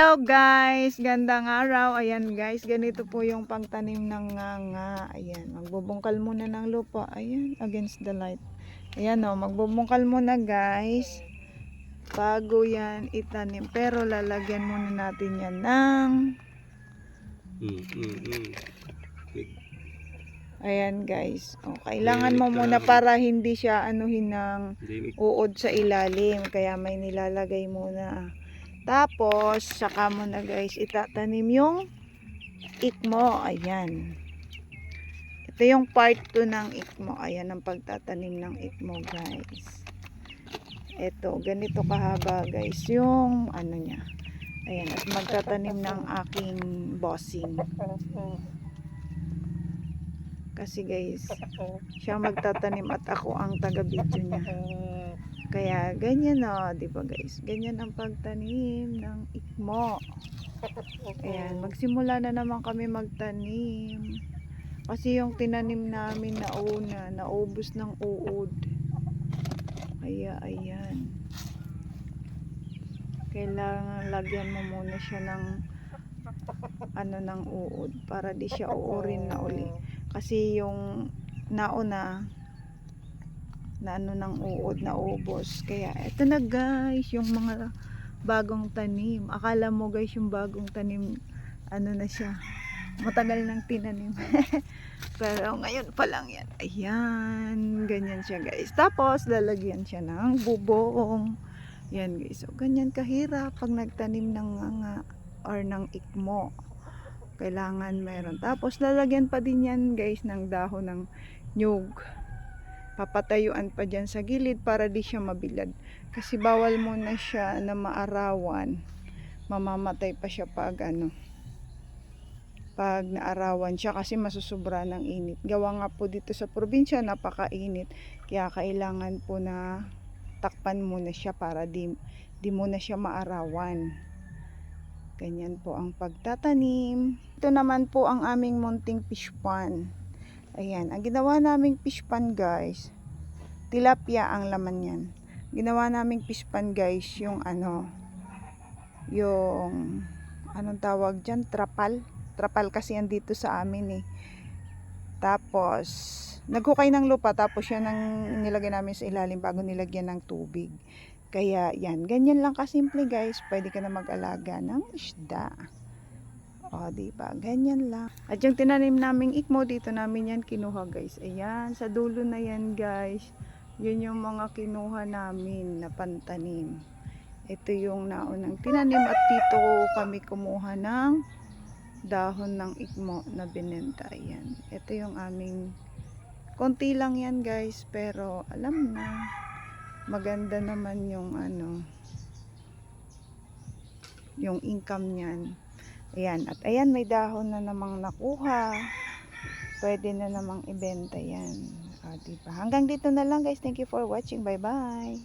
Hello guys! Gandang araw. Ayan guys, ganito po yung pagtanim ng nga nga. Ayan, magbubungkal muna ng lupa. Ayan, against the light. Ayan o, magbubungkal muna guys. Bago yan itanim. Pero lalagyan muna natin yan ng... Mm, mm, mm. Ayan guys. O, kailangan mo muna para hindi siya anuhin ng uod sa ilalim. Kaya may nilalagay muna. Tapos, saka mo na guys, itatanim yung ikmo. Ayan. Ito yung part 2 ng ikmo. Ayan ang pagtatanim ng ikmo guys. Ito, ganito kahaba guys. Yung ano niya. Ayan, at magtatanim ng aking bossing. Kasi guys, siya magtatanim at ako ang taga-video niya. Kaya ganyan o, di ba guys? Ganyan ang pagtanim ng ikmo. Ayan, magsimula na naman kami magtanim. Kasi yung tinanim namin na una, naubos ng uod. Kaya ayan. Kailangan lagyan mo muna siya ng ano ng uod para di siya uurin na uli. Kasi yung nauna, na ano ng uod na ubos. Kaya eto na guys, yung mga bagong tanim. Akala mo guys yung bagong tanim, ano na siya, matagal nang tinanim. Pero ngayon pa lang yan. Ayan, ganyan siya guys. Tapos lalagyan siya ng bubong. Yan guys. So ganyan kahirap pag nagtanim ng nga or ng ikmo. Kailangan meron. Tapos lalagyan pa din yan guys ng dahon ng nyug papatayuan pa dyan sa gilid para di siya mabilad. Kasi bawal muna siya na maarawan. Mamamatay pa siya pag ano, pag naarawan siya kasi masusubra ng init. Gawa nga po dito sa probinsya, napakainit. Kaya kailangan po na takpan muna siya para di, di muna siya maarawan. Ganyan po ang pagtatanim. Ito naman po ang aming munting fish pond. Ayan, ang ginawa naming fish pan guys, tilapia ang laman yan. Ginawa naming fish pan guys, yung ano, yung, anong tawag dyan, trapal. Trapal kasi yan dito sa amin eh. Tapos, naghukay ng lupa, tapos yan ang nilagay namin sa ilalim bago nilagyan ng tubig. Kaya yan, ganyan lang kasimple guys, pwede ka na mag-alaga ng isda. O, di ba? Ganyan lang. At yung tinanim naming ikmo, dito namin yan kinuha, guys. Ayan, sa dulo na yan, guys. Yun yung mga kinuha namin na pantanim. Ito yung naunang tinanim at dito kami kumuha ng dahon ng ikmo na binenta. Ayan. Ito yung aming konti lang yan, guys. Pero, alam na. Maganda naman yung ano yung income niyan. Ayan, at ayan may dahon na namang nakuha. Pwede na namang ibenta yan. O, diba? Hanggang dito na lang guys. Thank you for watching. Bye-bye.